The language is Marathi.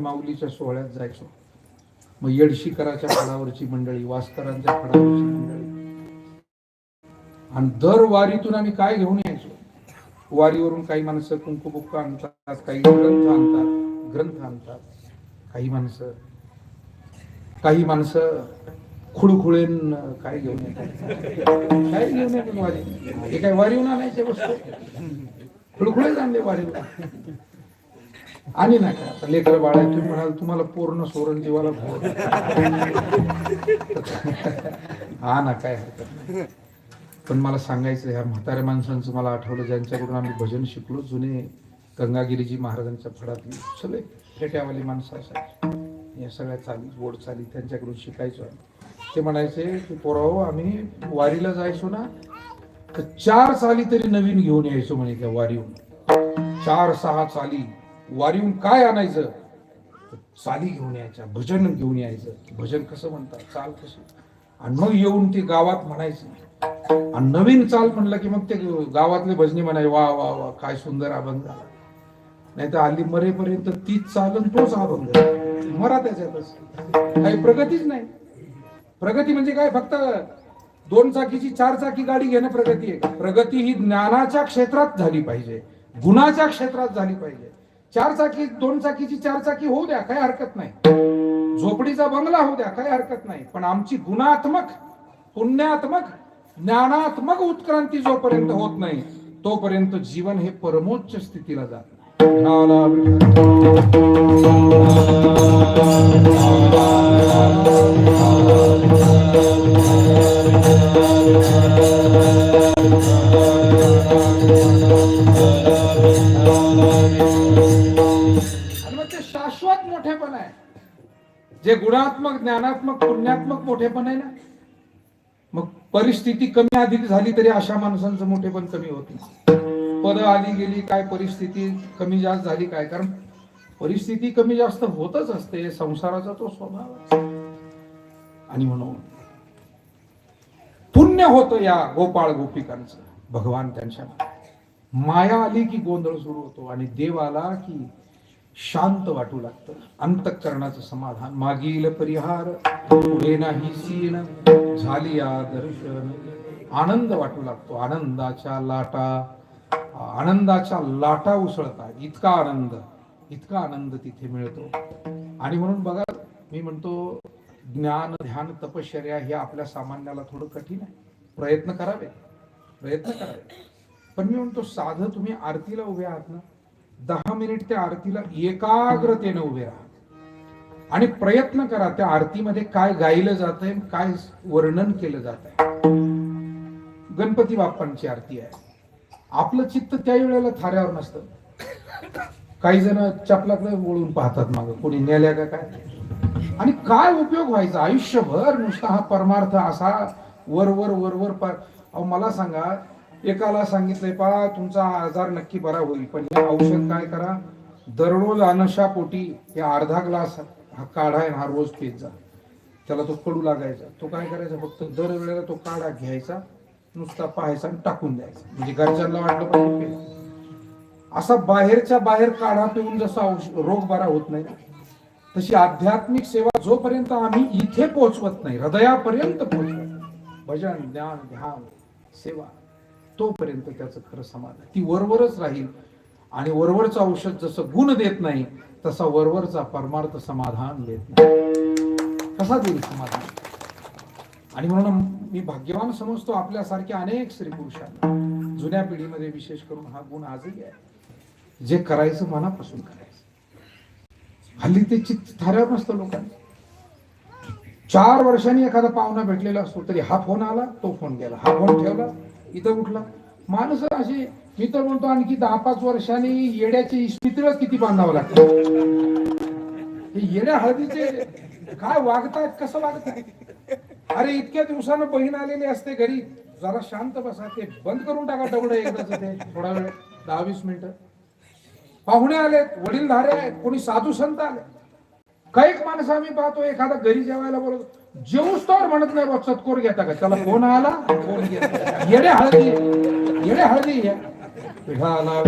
माऊलीच्या सोहळ्यात जायचो. मग येडशीकराच्या फळावरची मंडळी वास्करांच्या फळावरची मंडळी. आणि दर वारीतून आम्ही काय घेऊन यायचो? वारीवरून काही माणसं कुंकुबुक्क आणतात काही ग्रंथ आणतात ग्रंथ आणतात. काही माणसं काही माणसं खुळखुळेन काय घेऊन येतात? काय घेऊन येतात वारी हे काय वारीहून आणायचे वस्तू? खुळखुळेच आणले वारीहून आणि नाही का? आता लेकर बाळा तुम्ही म्हणाल तुम्हाला पूर्ण सोरण जीवाला हा ना काय हरकत नाही. पण मला सांगायचं ह्या म्हाताऱ्या माणसांचं मला आठवलं ज्यांच्याकडून आम्ही भजन शिकलो जुने गंगागिरीजी महाराजांच्या फडातली सगळे फेट्यावाली माणसं असायची. या सगळ्या चाली गोड चाली त्यांच्याकडून शिकायचो ते म्हणायचे की पोराहो आम्ही वारीला जायचो ना तर चार चाली तरी नवीन घेऊन यायचो म्हणे त्या वारीहून. चार सहा चाली वारीहून काय आणायचं? चाली घेऊन यायच्या भजन घेऊन यायचं. भजन कसं म्हणतात? चाल कशी आणि मग येऊन ते गावात म्हणायचं. आणि नवीन चाल म्हणलं की मग ते गावातले भजनी म्हणाय वा वा वा काय सुंदर अभंग झाला नाही तर आली मरेपर्यंत तीच चाल आणि तोच अभंग. मरा त्याच्यातच काही प्रगतीच नाही. प्रगती म्हणजे काय? फक्त दोन चाकीची चार चाकी गाडी घेणं प्रगती आहे. प्रगती ही ज्ञानाच्या क्षेत्रात झाली पाहिजे. गुणाच्या क्षेत्रात झाली पाहिजे. चार चाकी दोन चाकीची चार चाकी होऊ द्या काही हरकत नाही. झोपडीचा बंगला होऊ द्या काही हरकत नाही. पण आमची गुणात्मक पुण्यात्मक ज्ञानात्मक उत्क्रांती जोपर्यंत होत नाही तोपर्यंत जीवन हे परमोच्च स्थितीला जात जे गुणात्मक ज्ञानात्मक पुण्यात्मक मोठेपण आहे ना मग परिस्थिती कमी अधिक झाली तरी अशा माणसांचं मोठेपण कमी होत नाही. पद आली गेली काय परिस्थिती कमी जास्त झाली काय? कारण परिस्थिती कमी जास्त होतच असते संसाराचा तो स्वभाव आणि म्हणून पुण्य होतं या गोपाळ गोपिकांचं भगवान त्यांच्या माया आली की गोंधळ सुरू होतो आणि देव आला की शांत वाटू लागतं. अंतःकरणाचं समाधान. मागील परिहार पुढे नाही सीन झाली या दर्शन आनंद वाटू लागतो. आनंदाच्या लाटा आनंदाच्या लाटा उसळतात. इतका आनंद इतका आनंद तिथे मिळतो. आणि म्हणून बघा मी म्हणतो ज्ञान ध्यान तपश्चर्या हे आपल्या सामान्याला थोडं कठीण आहे. प्रयत्न करावे. प्रयत्न करावे. पण मी म्हणतो साधं तुम्ही आरतीला उभे आहात ना दहा मिनिट त्या आरतीला एकाग्रतेनं उभे राहा. आणि प्रयत्न करा त्या आरतीमध्ये काय गायलं जात आहे काय वर्णन केलं जात आहे गणपती बाप्पांची आरती आहे. आपलं चित्त त्या वेळेला थाऱ्यावर नसतं. काही जण चपलाकडे वळून पाहतात मागं. कोणी नेल्या का काय? आणि काय उपयोग व्हायचा? आयुष्यभर नुसता हा परमार्थ असा वर वर वर वर पार अहो मला सांगा एकाला सांगितलंय पा तुमचा आजार नक्की बरा होईल पण हे औषध काय करा? दररोज अनशा पोटी हे अर्धा ग्लास हा काढा आहे हा रोज पेत जा. त्याला तो कडू लागायचा. तो काय करायचा फक्त दर वेळेला तो काढा घ्यायचा नुसता पाहायचा आणि टाकून द्यायचा. म्हणजे घरच्यांना वाटलं पाहिजे असा बाहेरच्या बाहेर काढा पिऊन जसा रोग बरा होत नाही तशी आध्यात्मिक सेवा जोपर्यंत आम्ही इथे पोहोचवत नाही हृदयापर्यंत पोहोचवत भजन ज्ञान ध्यान सेवा. तोपर्यंत त्याचं खरं समाधान ती वरवरच राहील. आणि वरवरचं औषध जसं गुण देत नाही तसा वरवरचा परमार्थ समाधान देत नाही. कसा देईल समाधान? आणि म्हणून मी भाग्यवान समजतो आपल्यासारख्या अनेक स्त्री पुरुषांना. जुन्या पिढीमध्ये विशेष करून हा गुण आजही आहे. जे करायचं मनापासून करायचं. हल्ली ते चित्त थाऱ्यावर नसतं लोकांनी चार वर्षांनी एखादा पाहुणा भेटलेला असतो तरी हा फोन आला तो फोन गेला. हा फोन ठेवला इथं कुठला? माणूस अशी मी तर म्हणतो आणखी दहा पाच वर्षांनी येड्याची इस्पितळ किती बांधावं लागतं? हे येड्या हळदीचे काय वागतायत कसं वागतायत? अरे इतक्या दिवसानं बहीण आलेली असते घरी. जरा शांत बसा ते बंद करून टाका तेवढं एकदाच ते थोडा वेळ दहा वीस मिनिटं. पाहुणे आलेत वडीलधारे आहेत कोणी साधू संत आले. काही माणसं आम्ही पाहतो एखादा घरी जेवायला बोलतो जेवूच म्हणत नाही बा सत्कोर घेता का? त्याला फोन आला फोन घेता. येडे हळदी येडे हळदी पिठाला